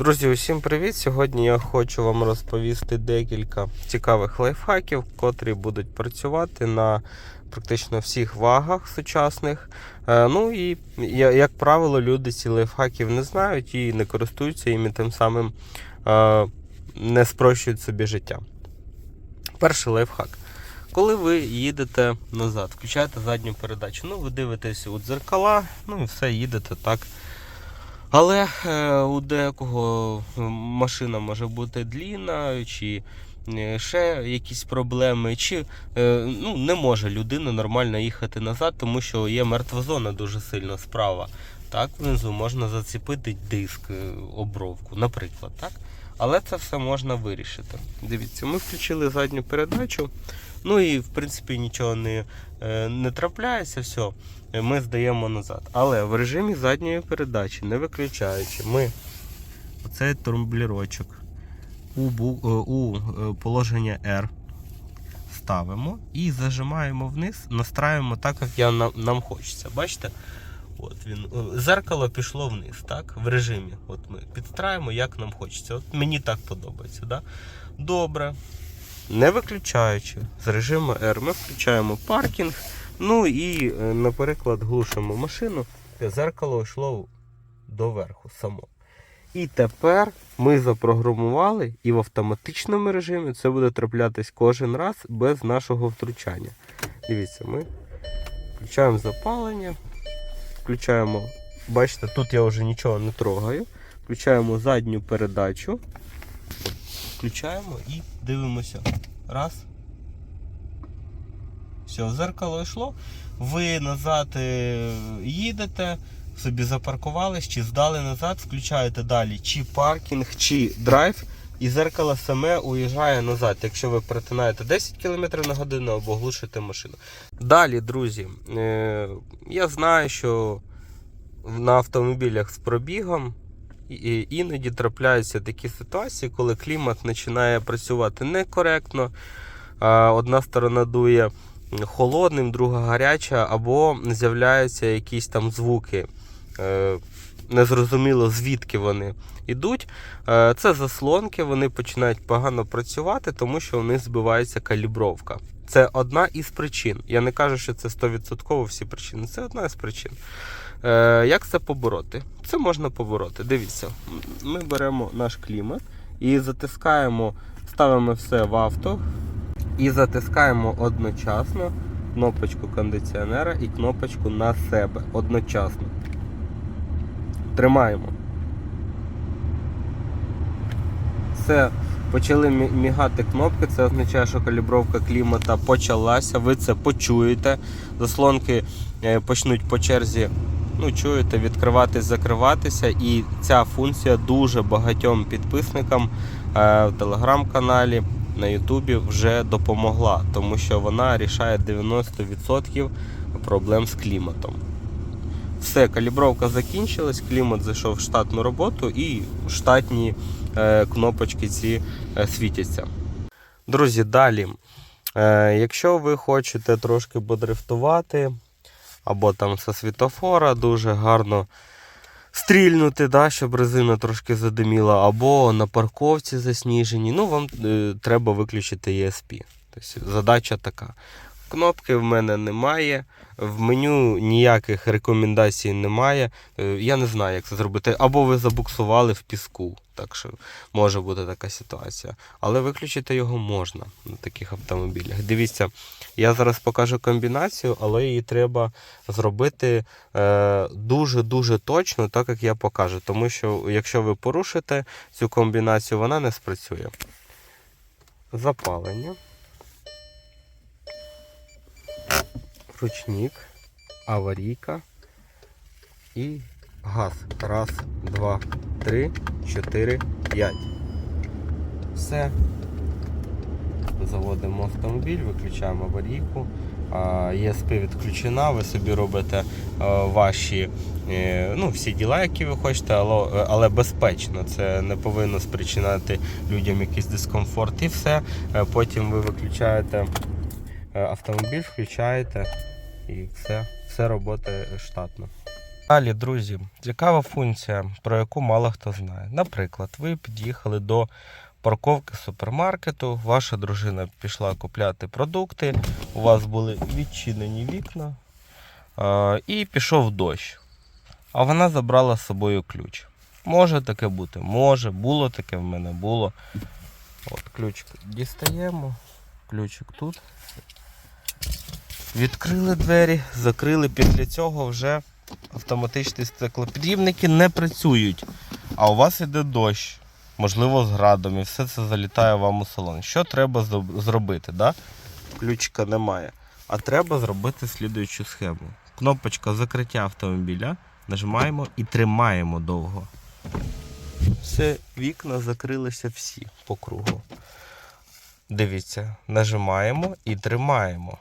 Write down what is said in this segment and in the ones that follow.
Друзі, усім привіт! Сьогодні я хочу вам розповісти декілька цікавих лайфхаків, котрі будуть працювати на практично всіх вагах сучасних. Е, Ну і як правило, люди ці лайфхаків не знають і не користуються їм і тим самим е, не спрощують собі життя. Перший лайфхак. Коли ви їдете назад, включаєте задню передачу, ну ви дивитесь у дзеркала, ну і все, їдете так. Але е, у декого машина може бути длінна, чи е, ще якісь проблеми, чи е, ну, не може людина нормально їхати назад, тому що є мертва зона дуже сильно справа. Так, внизу можна зацепити диск, е, обровку, наприклад, так? Але це все можна вирішити. Дивіться, ми включили задню передачу. Ну і в принципі нічого не, е, не трапляється, все, ми здаємо назад. Але в режимі задньої передачі, не виключаючи, ми оцей тумблірочок у, е, у е, положення R ставимо і зажимаємо вниз, настраюємо так, як я, нам, нам хочеться. Бачите? От він, зеркало пішло вниз, так? В режимі. От ми підстраємо, як нам хочеться. От мені так подобається. Да? Добре. Не виключаючи з режиму R, ми включаємо паркінг. Ну і, е, наприклад, глушимо машину, зеркало йшло доверху само. І тепер ми запрограмували, і в автоматичному режимі це буде траплятись кожен раз без нашого втручання. Дивіться, ми включаємо запалення, включаємо, бачите, тут я вже нічого не трогаю. Включаємо задню передачу, включаємо і дивимося. Раз. Все, зеркало йшло. Ви назад е, їдете, собі запаркувались, чи здали назад, включаєте далі чи паркінг, чи драйв, і зеркало саме уїжджає назад, якщо ви перетинаєте 10 км на годину або глушите машину. Далі, друзі, е, я знаю, що на автомобілях з пробігом іноді трапляються такі ситуації, коли клімат починає працювати некоректно. Одна сторона дує холодним, друга гаряча, або з'являються якісь там звуки. е, Незрозуміло, звідки вони йдуть. Е, Це заслонки, вони починають погано працювати, тому що у них збивається калібровка. Це одна із причин. Я не кажу, що це 100% всі причини. Це одна із причин. Е, Як це побороти? Це можна побороти. Дивіться, ми беремо наш клімат і затискаємо, ставимо все в авто і затискаємо одночасно кнопочку кондиціонера і кнопочку на себе одночасно. Тримаємо. Все, почали мігати кнопки, це означає, що калібровка клімата почалася. Ви це почуєте. Заслонки е, почнуть по черзі, ну, чуєте, відкриватись, закриватися. І ця функція дуже багатьом підписникам е, в телеграм-каналі на Ютубі вже допомогла, тому що вона рішає 90% проблем з кліматом. Все, калібровка закінчилась, клімат зайшов в штатну роботу і штатні е, кнопочки ці е, світяться. Друзі, далі. Якщо ви хочете трошки подрифтувати, або там со світофора дуже гарно стрільнути, да, щоб резина трошки задиміла, або на парковці засніжені, ну вам е, треба виключити ESP. Тобто задача така. Кнопки в мене немає, в меню ніяких рекомендацій немає. Е, Я не знаю, як це зробити. Або ви забуксували в піску, так що може бути така ситуація. Але виключити його можна на таких автомобілях. Дивіться, я зараз покажу комбінацію, але її треба зробити е, дуже-дуже точно, так як я покажу. Тому що якщо ви порушите цю комбінацію, вона не спрацює. Запалення. Ручник, аварійка і газ. Раз, два, три, чотири, п'ять. Все. Заводимо автомобіль, виключаємо аварійку. ESP відключена, ви собі робите ваші е, ну, всі діла, які ви хочете, але, але безпечно. Це не повинно спричинати людям якийсь дискомфорт і все. Е, Потім ви виключаєте е, автомобіль, включаєте і все, все робота штатно. Далі, друзі, цікава функція, про яку мало хто знає. Наприклад, ви під'їхали до парковки супермаркету, ваша дружина пішла купляти продукти, у вас були відчинені вікна е, і пішов дощ. А вона забрала з собою ключ. Може таке бути, може, було таке в мене було. От ключик дістаємо, ключик тут. Відкрили двері, закрили. Після цього вже автоматичні стеклопідйомники не працюють. А у вас іде дощ, можливо, з градом, і все це залітає вам у салон. Що треба зробити? Да? Ключика немає. А треба зробити слідуючу схему. Кнопочка закриття автомобіля. Нажимаємо і тримаємо довго. Все, вікна закрилися всі по кругу. Дивіться, нажимаємо і тримаємо.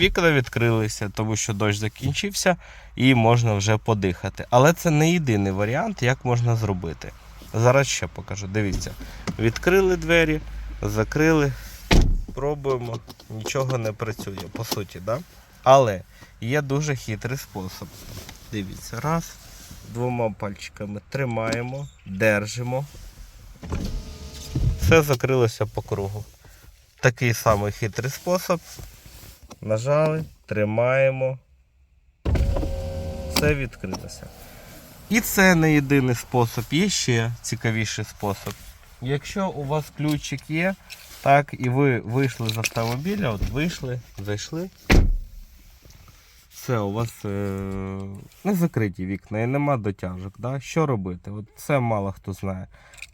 Вікна відкрилися, тому що дощ закінчився і можна вже подихати. Але це не єдиний варіант, як можна зробити. Зараз ще покажу. Дивіться, відкрили двері, закрили, пробуємо, нічого не працює, по суті, да? Але є дуже хитрий спосіб. Дивіться, раз, двома пальчиками тримаємо, держимо. Все закрилося по кругу. Такий самий хитрий спосіб. Нажали, тримаємо. Все відкрилося. І це не єдиний спосіб, є ще цікавіший спосіб. Якщо у вас ключик є, так, і ви вийшли з автомобіля, от вийшли, зайшли. Все, у вас е- не закриті вікна і нема дотяжок. Да? Що робити? От це мало хто знає.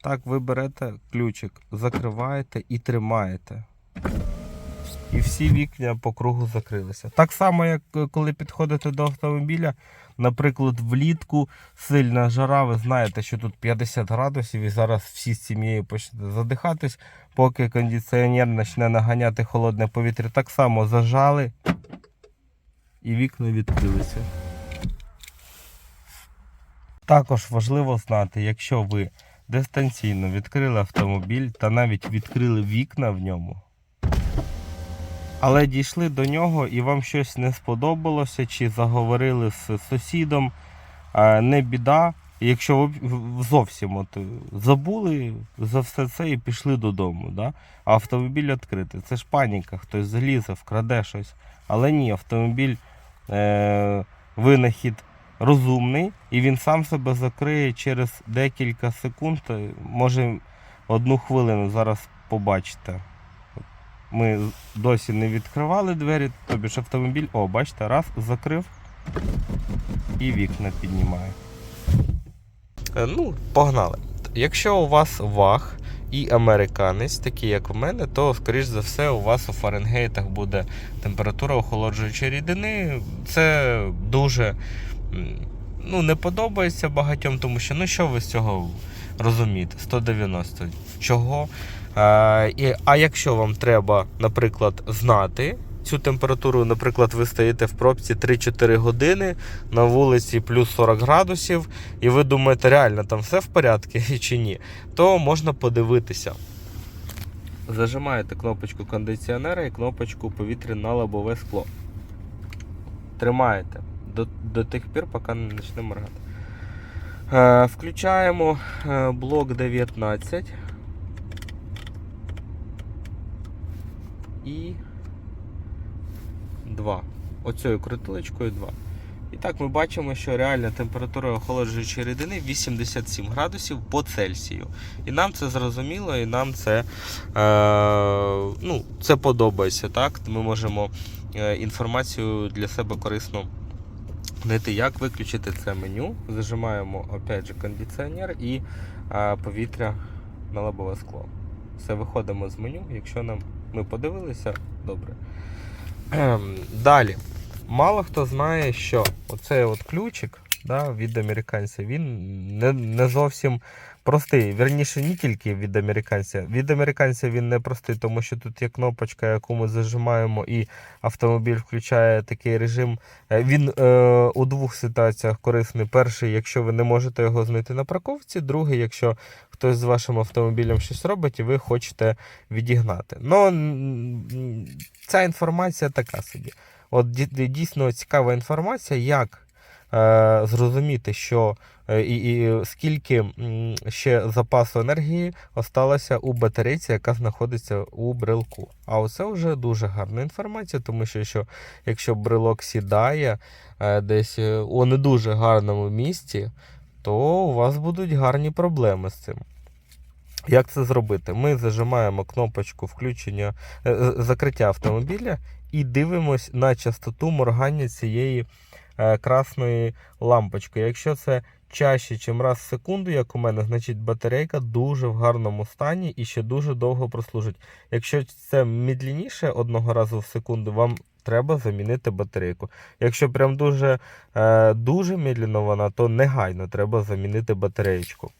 Так, ви берете ключик, закриваєте і тримаєте. І всі вікна по кругу закрилися. Так само, як е, коли підходите до автомобіля, наприклад, влітку сильна жара, ви знаєте, що тут 50 градусів, і зараз всі з сім'єю почнете задихатись, поки кондиціонер почне наганяти холодне повітря. Так само зажали і вікна відкрилися. Також важливо знати, якщо ви дистанційно відкрили автомобіль та навіть відкрили вікна в ньому, але дійшли до нього і вам щось не сподобалося, чи заговорили з сусідом, не біда. Якщо ви зовсім от, забули за все це і пішли додому, да? автомобіль відкритий. Це ж паніка, хтось залізе, вкраде щось. Але ні, автомобіль е- винахід розумний, і він сам себе закриє через декілька секунд, е, може одну хвилину зараз побачите. Ми досі не відкривали двері, тобі ж автомобіль, о, бачите, раз, закрив і вікна піднімає. Ну, погнали. Якщо у вас ваг і американець, такий як у мене, то, скоріш за все, у вас у Фаренгейтах буде температура охолоджуючої рідини. Це дуже ну, не подобається багатьом, тому що ну що ви з цього розумієте? 190. Чого? А, і, а якщо вам треба, наприклад, знати цю температуру, наприклад, ви стоїте в пробці 3-4 години на вулиці плюс 40 градусів, і ви думаєте, реально там все в порядку чи ні, то можна подивитися. Зажимаєте кнопочку кондиціонера і кнопочку повітря на лобове скло. Тримаєте до, до тих пір, поки не почне моргати. Е, включаємо е, блок 19. І 2. Оцею крутилочкою 2. І так ми бачимо, що реальна температура охолоджуючої рідини 87 градусів по Цельсію. І нам це зрозуміло, і нам це, е, ну, це подобається. Так? Ми можемо е, інформацію для себе корисно знайти, як виключити це меню. Зажимаємо опять же кондиціонер і е, повітря на лобове скло. Все, виходимо з меню, якщо нам ми подивилися, добре. Ем, Далі. Мало хто знає, що оцей от ключик да, від американця, він не, не зовсім простий. Вірніше, не тільки від американця. Від американця він не простий, тому що тут є кнопочка, яку ми зажимаємо, і автомобіль включає такий режим. Е, Він е, у двох ситуаціях корисний. Перший, якщо ви не можете його знайти на парковці, другий, якщо хтось з вашим автомобілем щось робить і ви хочете відігнати. Ну, ця інформація така собі. От дійсно цікава інформація, як е, зрозуміти, що і, і скільки ще запасу енергії осталося у батарейці, яка знаходиться у брелку. А оце вже дуже гарна інформація, тому що, що якщо брелок сідає е, десь е, у не дуже гарному місці, то у вас будуть гарні проблеми з цим. Як це зробити? Ми зажимаємо кнопочку включення е, е, закриття автомобіля і дивимось на частоту моргання цієї е, красної лампочки. Якщо це чаще, ніж раз в секунду, як у мене, значить батарейка дуже в гарному стані і ще дуже довго прослужить. Якщо це медленніше одного разу в секунду, вам треба замінити батарейку. Якщо прям дуже, е, дуже медленно вона, то негайно треба замінити батареєчку.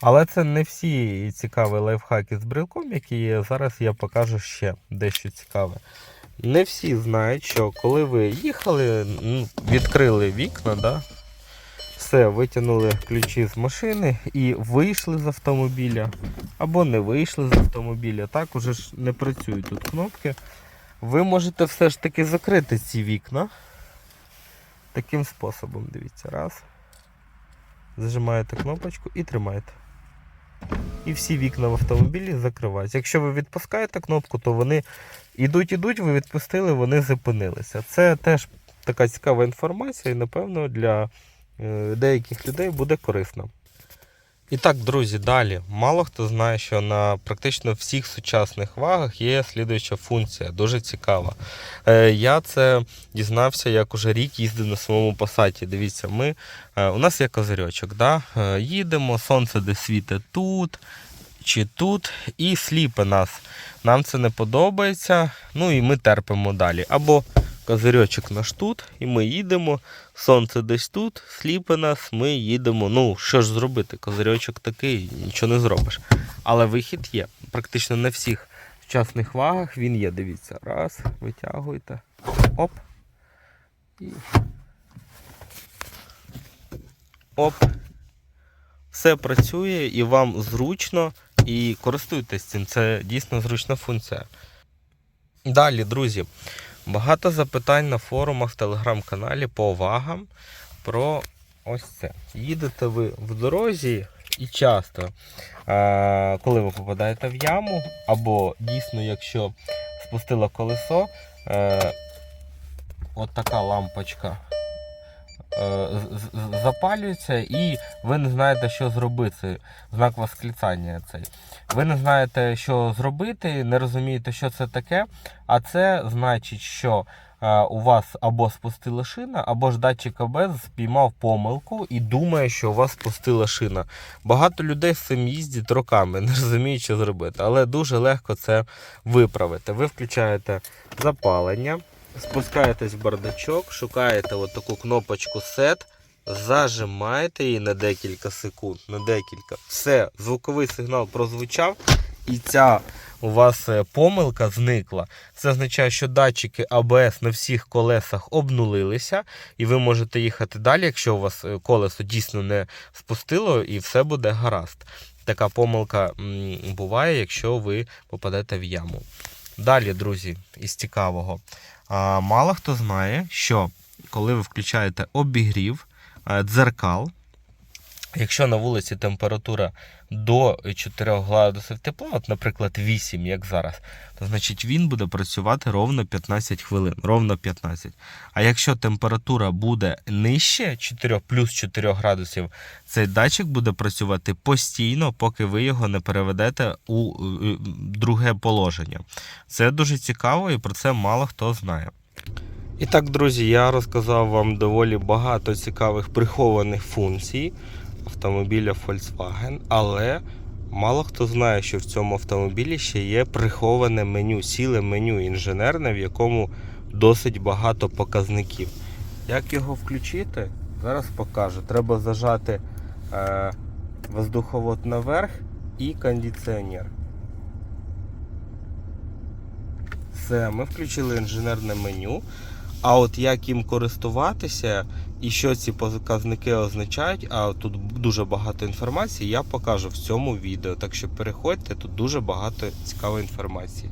Але це не всі цікаві лайфхаки з брелком, які є. Зараз я покажу ще дещо цікаве. Не всі знають, що коли ви їхали, відкрили вікна, да, все, витягнули ключі з машини і вийшли з автомобіля, або не вийшли з автомобіля. Так, уже ж не працюють тут кнопки. Ви можете все ж таки закрити ці вікна. Таким способом, дивіться, раз. Зажимаєте кнопочку і тримаєте. І всі вікна в автомобілі закриваються. Якщо ви відпускаєте кнопку, то вони ідуть, ідуть, ви відпустили, вони зупинилися. Це теж така цікава інформація і, напевно, для деяких людей буде корисно. І так, друзі, далі. Мало хто знає, що на практично всіх сучасних вагах є слідуюча функція, дуже цікава. Е, я це дізнався, як уже рік їздив на своєму пасаті. Дивіться, ми, е, у нас є козирьочок, да? е, їдемо, сонце де світить тут чи тут, і сліпе нас. Нам це не подобається, ну і ми терпимо далі. Або козирьочок наш тут, і ми їдемо. Сонце десь тут, сліпе нас, ми їдемо. Ну, що ж зробити? Козирьочок такий, нічого не зробиш. Але вихід є. Практично на всіх сучасних вагах він є. Дивіться. Раз, витягуєте. Оп. І... Оп. Все працює і вам зручно. І користуйтесь цим. Це дійсно зручна функція. Далі, друзі. Багато запитань на форумах телеграм-каналі по вагам про ось це. Їдете ви в дорозі і часто, е, коли ви попадаєте в яму, або дійсно, якщо спустило колесо, е, от така лампочка запалюється, і ви не знаєте, що зробити. Знак восклицання цей. Ви не знаєте, що зробити, не розумієте, що це таке. А це значить, що е, у вас або спустила шина, або ж датчик АБС спіймав помилку і думає, що у вас спустила шина. Багато людей з цим їздять роками, не розуміють, що зробити. Але дуже легко це виправити. Ви включаєте запалення, спускаєтесь в бардачок, шукаєте от таку кнопочку SET, зажимаєте її на декілька секунд, на декілька. Все, звуковий сигнал прозвучав, і ця у вас е, помилка зникла. Це означає, що датчики АБС на всіх колесах обнулилися, і ви можете їхати далі, якщо у вас е, колесо дійсно не спустило, і все буде гаразд. Така помилка буває, якщо ви попадете в яму. Далі, друзі, із цікавого. Мало хто знає, що коли ви включаєте обігрів е, дзеркал, якщо на вулиці температура до 4 градусів тепла, от, наприклад, 8, як зараз, то значить він буде працювати ровно 15 хвилин. Ровно 15. А якщо температура буде нижче 4 плюс 4 градусів, цей датчик буде працювати постійно, поки ви його не переведете у друге положення. Це дуже цікаво і про це мало хто знає. І так, друзі, я розказав вам доволі багато цікавих прихованих функцій автомобіля Volkswagen, але мало хто знає, що в цьому автомобілі ще є приховане меню, ціле меню інженерне, в якому досить багато показників. Як його включити? Зараз покажу. Треба зажати е, воздуховод наверх і кондиціонер. Все, ми включили інженерне меню. А от як їм користуватися і що ці показники означають, а тут дуже багато інформації, я покажу в цьому відео. Так що переходьте, тут дуже багато цікавої інформації.